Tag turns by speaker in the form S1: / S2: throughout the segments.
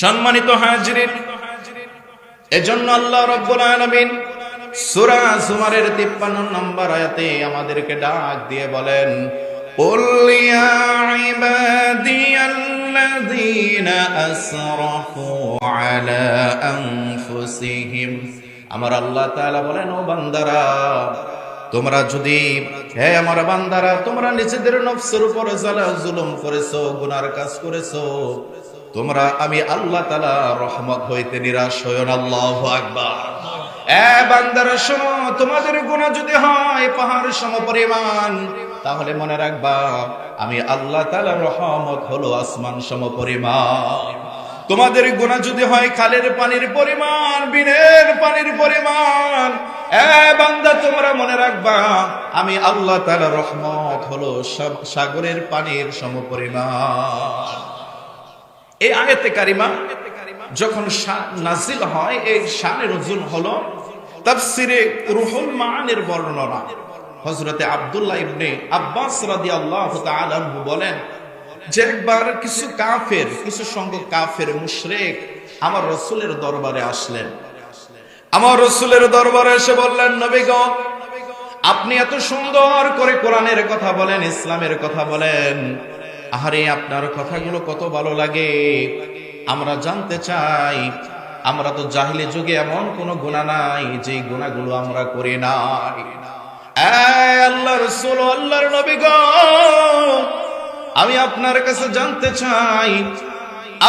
S1: সম্মানিত হাজিরিন এজন্য আল্লাহ রব্বুল আলামিন সূরা জুমারের 53 নম্বর আয়াতে আমাদেরকে ডাক দিয়ে বলেন قل يا عبادي الذين أسرفوا على أنفسهم আমার আল্লাহ তাআলা বলেন ও বান্দারা তোমরা যদি হে আমার বান্দারা তোমরা নিজেদের নফসের উপর জ্বালা জুলুম করেছো গুনার কাজ করেছো তোমরা আমি আল্লাহ তালা রহমত হইতে নিরাশ হইও না, আল্লাহ আকবার। তোমাদের গুনাহ যদি হয়, পাহাড় সম পরিমাণ, তাহলে মনে রাখবা, আমি আল্লাহ তালা রহমত হলো আসমান সম পরিমাণ। তোমাদের গুনাহ যদি হয়, খালের পানির পরিমাণ, বিনের পানির পরিমাণ, এ বান্দা, তোমরা মনে রাখবা, আমি আল্লাহ তালা রহমত হলো সাগরের পানির সম পরিমাণ। এই আয়াতে কারিমা যখন নাজিল হয়, এই শানের নজুল হলো তাফসিরে রুহুল মানের বর্ণনা। হযরতে আব্দুল্লাহ ইবনে আব্বাস রাদিয়াল্লাহু তাআলা আনহু বলেন, যে একবার কিছু কাফের, কিছু সংখ্যক কাফের মুশরিক আমার রসুলের দরবারে আসলেন। আমার রসুলের দরবারে এসে বললেন, নবী গো, আপনি এত সুন্দর করে কোরআনের কথা বলেন, ইসলামের কথা বলেন। আহারে, আপনার কথাগুলো কত ভালো লাগে। আমরা জানতে চাই, আমরা তো জাহিলি যুগে এমন কোন গুণা নাই, যে গুণাগুলো আমরা করি নাই। নবী আমি আপনার কাছে জানতে চাই,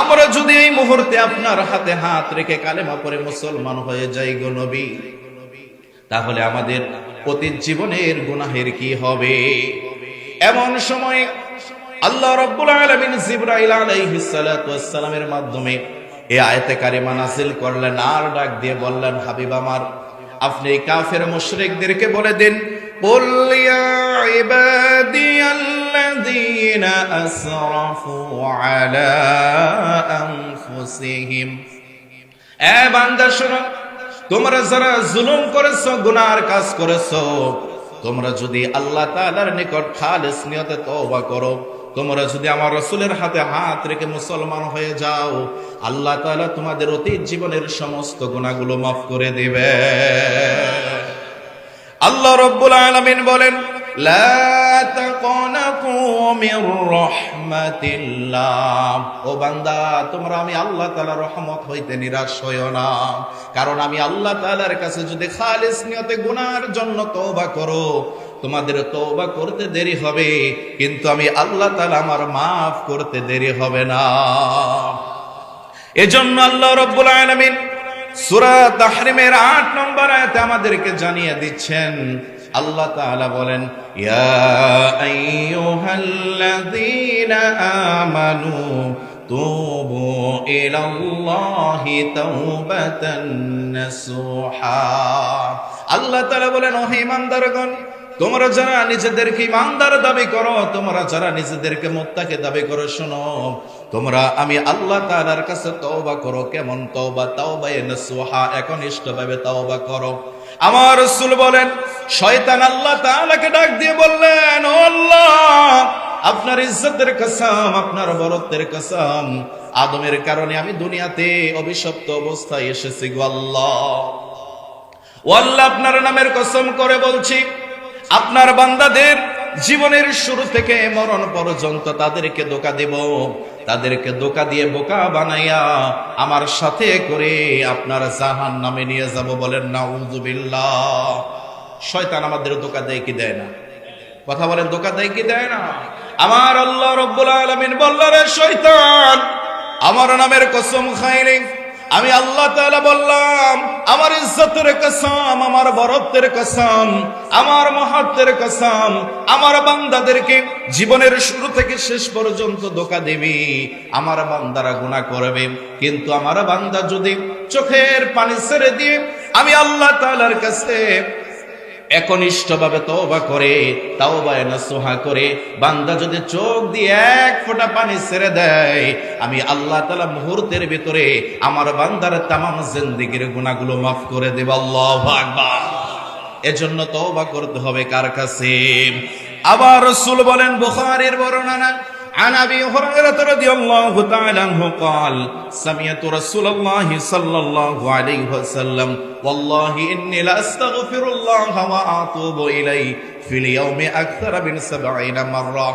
S1: আমরা যদি এই মুহূর্তে আপনার হাতে হাত রেখে কালেমা পরে মুসলমান হয়ে যাই গো নবী, তাহলে আমাদের অতীত জীবনের গুনাহের কি হবে? এমন সময় আল্লাহ রাব্বুল আলামিন জিবরাইল আলাইহিস সালাতু ওয়াস সালামের মাধ্যমে এই আয়াতে কারিমা নাযিল করলেন আর ডাক দিয়ে বললেন হাবিব আমার আপনি এই কাফের মুশরিকদেরকে বলে দিন قل يا عبادي الذين أسرفوا على أنفسهم এ বান্দা শোনো তোমরা যারা জুলুম করেছো গুনার কাজ করেছো তোমরা যদি আল্লাহ তাআলার নিকট খালিস নিয়তে তওবা করো তোমরা যদি আমার রসুলের হাতে হাত রেখে মুসলমান হয়ে যাও, আল্লাহ তাআলা তোমাদের অতীত জীবনের সমস্ত গুণাগুলো মাফ করে দিবে। আল্লাহ রব্বুল আলামিন বলেন ও বান্দা, তোমরা আমি রহমত হইতে কারণ আমি আল্লাহ তাআলার কাছে যদি খালিস নিয়তে গুনার জন্য তওবা করো তোমাদের তওবা করতে দেরি হবে, কিন্তু আমি আল্লাহ তাআলা আমার মাফ করতে দেরি হবে না। এজন্য আল্লাহ রব্বুল আলামিন সূরা তাহরিমের 8 নম্বর আয়াতে আমাদেরকে জানিয়ে দিচ্ছেন। আল্লাহ তাআলা বলেন, ইয়া আইয়ুহাল্লাযীনা আমানু তুবু ইলাল্লাহি তাওবাতান নাসুহা। আল্লাহ তাআলা বলেন ও হে ইমানদারগণ তোমরা যারা নিজেদেরকে ইমানদার দাবি করো, তোমরা যারা নিজেদেরকে মোত্তাকে দাবি করো, শোনো। তোমরা আমি আল্লাহ তাআলার কাছে তওবা করো। কেমন তওবা? তাওবা নসুহা একনিষ্ঠভাবে তওবা করো। আমার রাসূল বলেন, শয়তান আল্লাহ তাআলাকে ডাক দিয়ে বললেন, ও আল্লাহ, আপনার ইজ্জতের কসম, আপনার বরত্বের কসম, আদমের কারণে আমি দুনিয়াতে অভিশপ্ত অবস্থায় এসেছি গো আল্লাহ। ও আল্লাহ, আপনার নামের কসম করে বলছি আপনার বান্দাদের জীবনের শুরু থেকে মরণ পর্যন্ত তাদেরকে ধোকা দেব। তাদেরকে দোকা দিয়ে বোকা বানাইয়া আমার সাথে করে আপনার জাহান নামে নিয়ে যাব বলেন, নাউজুবিল্লাহ। শয়তান আমাদের দোকা দেয় কি দেয় না? কথা বলেন দোকা দেয় কি দেয় না? আমার আল্লাহ রব্বুল আলামিন বলল, রে শয়তান, আমার নামের কসম খাইনি আমি আল্লাহ তাআলা বললাম, আমার ইজ্জতের কসম, আমার বরত্বের কসম, আমার মহত্বের কসম, আমার বান্দাদেরকে জীবনের শুরু থেকে শেষ পর্যন্ত ধোকা দেবে, আমার বান্দারা গুনাহ করবে। কিন্তু আমার বান্দা যদি চোখের পানি ছেড়ে দিয়ে আমি আল্লাহ তালার কাছে একনিষ্ঠভাবে তওবা করে, তাওবায় নসুহা করে, বান্দা যদি চোখ দিয়ে এক ফোঁটা পানি ছেড়ে দেয়, আমি আল্লাহ তাআলা মুহূর্তের ভিতরে আমার বান্দার তামাম জিন্দেগীর গুনাহগুলো মাফ করে দেব। আল্লাহু আকবার। এজন্য তওবা করতে হবে কার কাছে? আবার রাসূল বলেন, বুখারীর বর্ণনা عن ابي هريره رضي الله تعالى عنه قال سمعت رسول الله صلى الله عليه وسلم والله اني لاستغفر الله واتوب اليه في اليوم اكثر من سبعين مره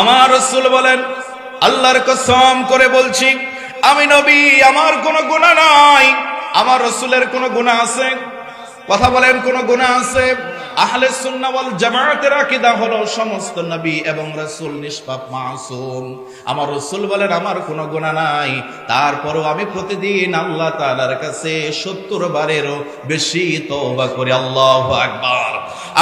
S1: আমার রসুল বলেন আল্লাহর কসম করে বলছি আমি নবী আমার কোনো গুনাহ নাই আমার রসুলের কোনো গুনাহ আছে কথা বলেন কোন গুনাহ আছে আহলে সুন্নাহ ওয়াল জামায়াতের আকীদা হলো সমস্ত নবী এবং রাসূল নিষ্পাপ মাসুম আমার রাসূল বলেন আমার কোনো গুনাহ নাই তারপরও আমি প্রতিদিন আল্লাহ তাআলার কাছে 70 বারেরও বেশি তওবা করি আল্লাহু আকবার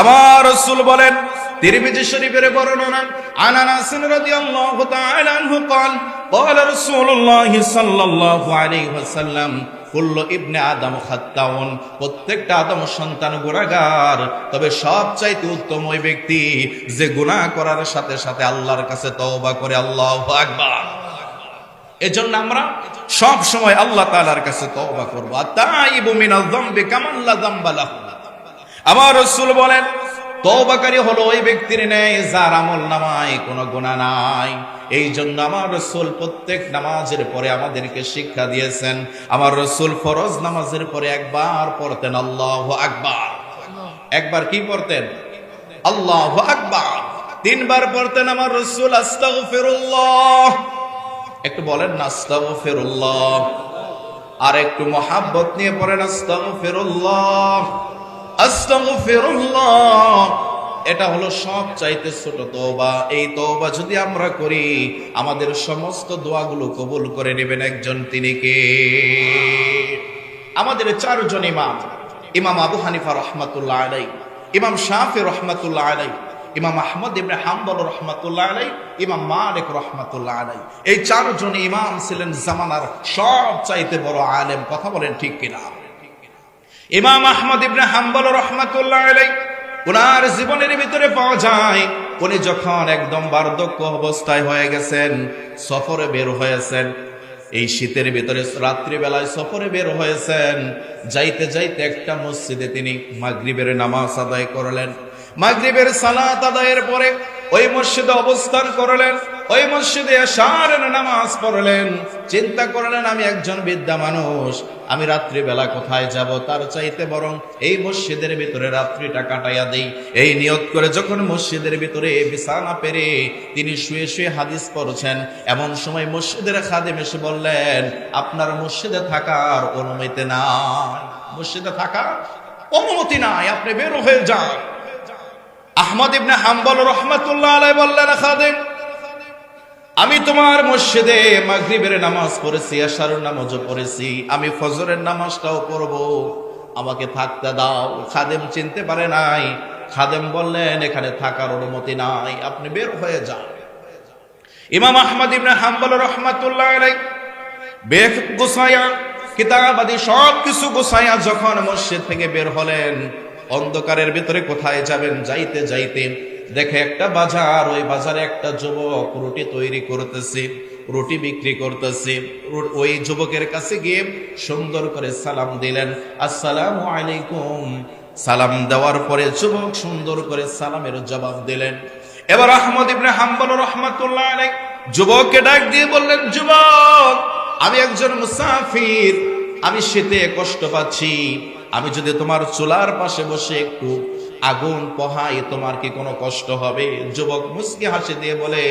S1: আমার রাসূল বলেন তিরমিজি শরীফের বর্ণনা আন আনাস রাদিয়াল্লাহু তাআলা আনহু قال قال رسول الله صلى الله عليه وسلم কুল্ল ইবনে আদম খাত্তাউন। প্রত্যেকটা আদম সন্তান গুনাহগার। তবে সবচাইতে উত্তম ওই ব্যক্তি যে গুনাহ করার সাথে সাথে আল্লাহর কাছে তওবা করে, আল্লাহু আকবার। এজন্য আমরা সব সময় আল্লাহ তাআলার কাছে তওবা করব। আতাইবু মিনাল যামবি কামান লা যামবা লাহু। আমার রাসূল বলেন তওবাকারী হলো ওই ব্যক্তির ন্যায়, যার আমল নামায় কোনো গুনাহ নাই। এই জন্য আমার রসুল প্রত্যেক নামাজের পরে আমাদেরকে শিক্ষা দিয়েছেন, আমার রসুল ফরজ নামাজের পরে একবার পড়তেন আল্লাহ আকবার। একবার কি পড়তেন? আল্লাহ আকবার। তিনবার পড়তেন আমার রসুল, আস্তাগফিরুল্লাহ। একটু বলেন না, আস্তাগফিরুল্লাহ। আর একটু মহাব্বত নিয়ে পড়েন, আস্তাগফিরুল্লাহ। আস্তাগফিরুল্লাহ এটা হলো সব চাইতে ছোট তওবা। এই তওবা যদি আমরা করি, আমাদের সমস্ত দোয়াগুলো কবুল করে নেবেন একজন তিনি কে? আমাদের চারজন ইমাম। ইমাম আবু হানিফা রহমাতুল্লাহ আলাই ইমাম শাফি রহমাতুল্লাহ আলাই ইমাম আহমদ ইবনে হাম্বল রহমাতুল্লাহ আলাই ইমাম মালিক রহমাতুল্লাহ আলাই এই চারজন ইমাম ছিলেন জামানার সব চাইতে বড় আলেম। কথা বলেন ঠিক কিনা? ইমাম আহমদ ইবনে হাম্বল রহমাতুল্লাহ ওনার জীবনের ভিতরে পাওয়া যায়, উনি যখন একদম বার্ধক্য অবস্থায় হয়ে গেছেন, সফরে বের হয়েছেন, এই শীতের ভিতরে রাত্রিবেলায় সফরে বের হয়েছেন, যাইতে যাইতে একটা মসজিদে তিনি মাগরিবের নামাজ আদায় করলেন। মাগরিবের সালাত আদায়ের পরে ওই মসজিদে অবস্থান করলেন, ওই মসজিদে আসার নামাজ পড়লেন। চিন্তা করলেন, আমি একজন বিদ্যা মানুষ, আমি রাত্রিবেলা কোথায় যাব? তার চাইতে বরং এই মসজিদের ভিতরে রাত্রিটা কাটাইয়া দেই। এই নিয়ত করে যখন মসজিদের ভিতরে বিছানা পেরে তিনি শুয়ে শুয়ে হাদিস পড়ছেন, এমন সময় মসজিদের খাদেম এসে বললেন, আপনার মসজিদে থাকার অনুমতি নাই। মসজিদে থাকার অনুমতি নাই, আপনি বের হয়ে যান। আহমদ ইবনে হাম্বল রহমাতুল্লাহ আলাই বললেন, খাদেম, আমি তোমার মসজিদে মাগরিবের নামাজ পড়েছি, আশারুর নামাজও পড়েছি, আমি ফজরের নামাজটাও পড়ব। আমাকে থাকতে দাও। খাদেম চিনতে পারে নাই। খাদেম বললেন, এখানে থাকার অনুমতি নাই, আপনি বের হয়ে যান। ইমাম আহমদ ইবনে হাম্বল রহমাতুল্লাহ আলাই বেখ গোসাইয়া কিতাবাদি সব কিছু গোসাইয়া যখন মসজিদ থেকে বের হলেন অন্ধকারের ভিতরে কোথায় যাবেন? যাইতে যাইতে দেখে একটা বাজার, ওই বাজারে একটা যুবক রুটি তৈরি করতেছে, রুটি বিক্রি করতেছে। ওই যুবকের কাছে গিয়ে সুন্দর করে সালাম দিলেন, আসসালাম আলাইকুম। সালাম দেওয়ার পরে যুবক সুন্দর করে সালামের জবাব দিলেন। এবার আহমদ ইবনে হাম্বল রহমাতুল্লাহ আলাই যুবককে ডাক দিয়ে বললেন, যুবক, আমি একজন মুসাফির, আমি শীতে কষ্ট পাচ্ছি। আমি যদি তোমার চুলার পাশে বসে একটু আগুন পহাই, তোমার কি কোনো কষ্ট হবে? যুবক মুসকি হাসি দিয়ে বলে,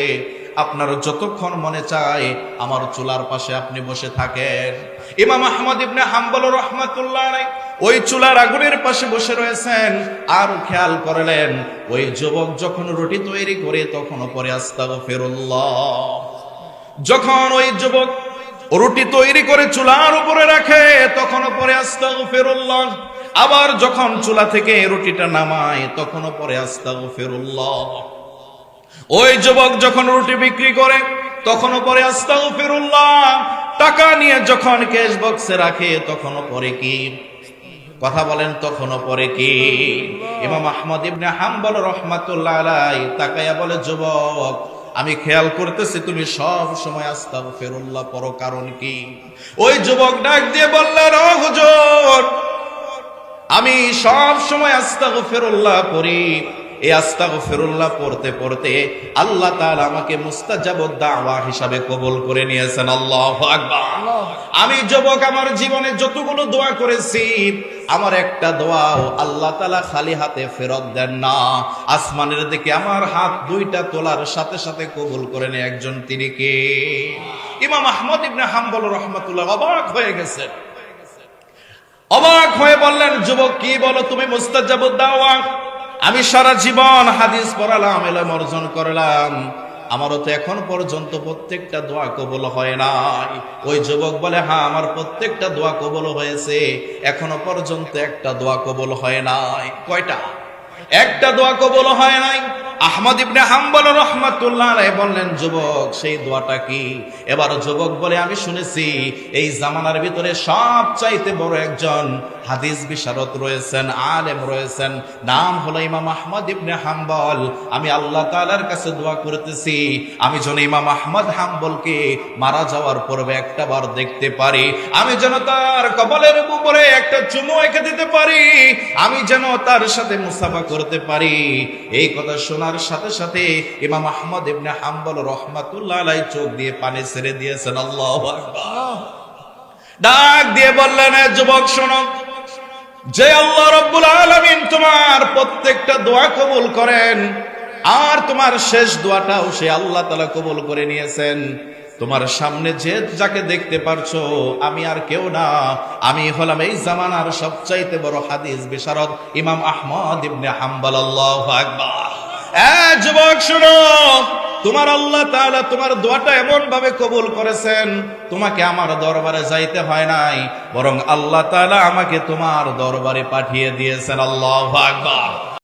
S1: আপনার যতক্ষণ মনে চায় আমার চুলার পাশে আপনি বসে থাকেন। ইমাম আহমদ ইবনে হাম্বল রহমাতুল্লাহ ওই চুলার আগুনের পাশে বসে রয়েছেন। আর খেয়াল করলেন, ওই যুবক যখন রুটি তৈরি করে তখন পরে আস্তাগ ফেরুল্লাহ যখন ওই যুবক রুটি তৈরি করে চুলার উপরে রাখে তখন পরে আস্তাগ ফেরুল্লাহ আবার যখন চুলা থেকে রুটিটা নামায়, তখনও পরে আস্তাগ ফেরুল্লাহ ওই যুবক যখন রুটি বিক্রি করে, তখনও পরে আস্তাগ ফেরুল্লাহ টাকা নিয়ে যখন ক্যাশ বক্সে রাখে, তখনও পরে কি? কথা বলেন, তখনও পরে কি? ইমাম আহমদ ইবনে হাম্বল রহমাতুল্লাহ তাকায়া বলে, যুবক আমি খেয়াল করতেছি তুমি সব সময় আস্তাগ ফেরুল্লাহ পর কারণ কি? ওই যুবক ডাক দিয়ে বললেন ও হুজুর আমি সব সময় আস্তাগ ফেরুল্লাহ পড়ি। এই আস্তাগফিরুল্লাহ পড়তে পড়তে আল্লাহ তাআলা আমাকে মুস্তাজাবুদ দাওয়া হিসাবে কবুল করে নিয়েছেন। আল্লাহু আকবার। আমি যুবক আমার জীবনে যতগুলো দোয়া করেছি আমার একটা দোয়াও আল্লাহ তালা খালি হাতে ফেরত দেন না। আসমানের দিকে আমার হাত দুইটা তোলার সাথে সাথে কবুল করে নেয় একজন, তিনি কে? ইমাম আহমদ ইবনে হাম্বল রহমাতুল্লাহ অবাক হয়ে গেছেন। অবাক হয়ে বললেন, যুবক, কি বলো তুমি মুস্তাজাবুদ দাওয়া? আমি সারা জীবন হাদিস পড়ালাম, এলাম অর্জন করলাম। আমারও তো এখন পর্যন্ত প্রত্যেকটা দোয়া কবল হয় নাই। ওই যুবক বলে হ্যাঁ আমার প্রত্যেকটা দোয়া কবল হয়েছে। এখনও পর্যন্ত একটা দোয়া কবল হয় নাই। কয়টা? একটা দোয়া কবল হয় নাই। আহমদ ইবনে হাম্বল রহমাতুল্লাহ বললেন, যুবক, সেই দোয়াটা কি? এবার যুবক বলে, আমি শুনেছি, এই জামানার ভিতরে সব চাইতে বড় একজন হাদিস বিশারদ রয়েছেন, আলেম রয়েছেন, নাম হলো ইমাম আহমদ ইবনে হাম্বল। আমি আল্লাহ তাআলার কাছে দোয়া করতেছি, আমি যেন ইমাম আহমদ হাম্বলকে মারা যাওয়ার পূর্বে একটা বার দেখতে পারি, আমি যেন তার কবলের উপরে একটা চুমু এঁকে দিতে পারি, আমি যেন তার সাথে মুসাফা করতে পারি। এই কথা শোনার সাথে সাথে ইমাম আহমদ ইবনে হাম্বল রহমাতুল্লাহ আলাই চোখ দিয়ে পানি ছেড়ে দিয়েছেন। আল্লাহু ডাক দিয়ে বললেন যুবক, শোনো। যে আল্লাহ রব্বুল আলামিন তোমার প্রত্যেকটা দোয়া কবুল করেন, আর তোমার শেষ দোয়াটাও সে আল্লাহ তালা কবুল করে নিয়েছেন। তোমার সামনে যে যাকে দেখতে পারছ, আমি আর কেউ না। আমি হলাম এই জামানার সবচাইতে বড় হাদিস বিশারদ ইমাম আহমদ ইবনে হাম্বল। আল্লাহু আকবার। যুবক, শুনো। তোমার আল্লাহ তাআলা তোমার দোয়াটা এমন ভাবে কবুল করেছেন, তোমাকে আমার দরবারে যাইতে হয় নাই, বরং আল্লাহ তাআলা আমাকে তোমার দরবারে পাঠিয়ে দিয়েছেন। আল্লাহ আকবার।